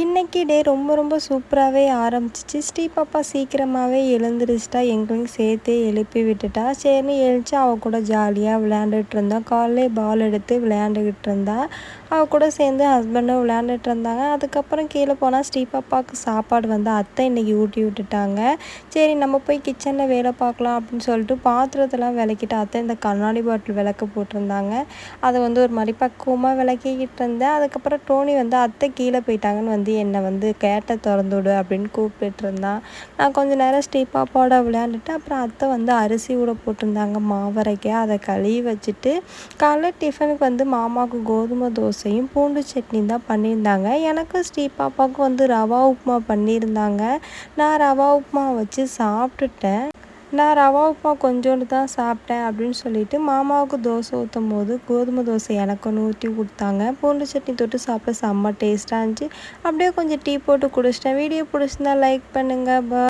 இன்றைக்கி டே ரொம்ப ரொம்ப சூப்பராகவே ஆரம்பிச்சிச்சு. ஸ்ரீ பாப்பா சீக்கிரமாகவே எழுந்துருச்சிட்டா எங்களையும் சேர்த்தே எழுப்பி விட்டுட்டா. சரின்னு எழுந்துச்சு அவள் கூட ஜாலியாக விளையாண்டுட்டு இருந்தா. காலையிலே பால் எடுத்து விளையாண்டுக்கிட்டு இருந்தா. அவள் கூட சேர்ந்து ஹஸ்பண்டும் விளையாண்டுட்டு இருந்தாங்க. அதுக்கப்புறம் கீழே போனால் ஸ்ரீ பாப்பாவுக்கு சாப்பாடு வந்து அத்தை இன்னைக்கு ஊட்டி விட்டுட்டாங்க. சரி நம்ம போய் கிச்சனில் வேலை பார்க்கலாம் அப்படின்னு சொல்லிட்டு பாத்திரத்தெல்லாம் விளக்கிட்டு அத்தை இந்த கண்ணாடி பாட்டில் விளக்க போட்டிருந்தாங்க. அதை வந்து ஒரு மாதிரி பக்குவமாக விளக்கிக்கிட்டு இருந்தேன். அதுக்கப்புறம் டோனி வந்து அத்தை கீழே போயிட்டாங்கன்னு வந்து வந்து என்னை வந்து கேட்டை திறந்து விடு அப்படின்னு கூப்பிட்டு இருந்தான் நான் கொஞ்ச நேரம் ஸ்ரீபாப்பாவோட விளையாண்டுட்டு அப்புறம் அத்தை வந்து அரிசி கூட போட்டிருந்தாங்க மாவரைக்க அதை கழுவி வச்சுட்டு காலைல டிஃபனுக்கு வந்து மாமாவுக்கு கோதுமை தோசையும் பூண்டு சட்னி தான் பண்ணியிருந்தாங்க. எனக்கு ஸ்ரீபாப்பாவுக்கு வந்து ரவா உப்புமா பண்ணியிருந்தாங்க. நான் ரவா உப்புமா வச்சு சாப்பிட்டுட்டேன். நான் ரவா உப்புமா கொஞ்சோண்டு தான் சாப்பிட்டேன் அப்படின்னு சொல்லிட்டு மாமாவுக்கு தோசை ஊற்றும் போது கோதுமை தோசை எனக்கு ஒன்று ஊற்றி கொடுத்தாங்க. பூண்டு சட்னி தொட்டு சாப்பிட செம்ம டேஸ்ட்டாக இருந்துச்சு. அப்படியே கொஞ்சம் டீ போட்டு குடிச்சிட்டேன். வீடியோ பிடிச்சிருந்தா லைக் பண்ணுங்கள் பா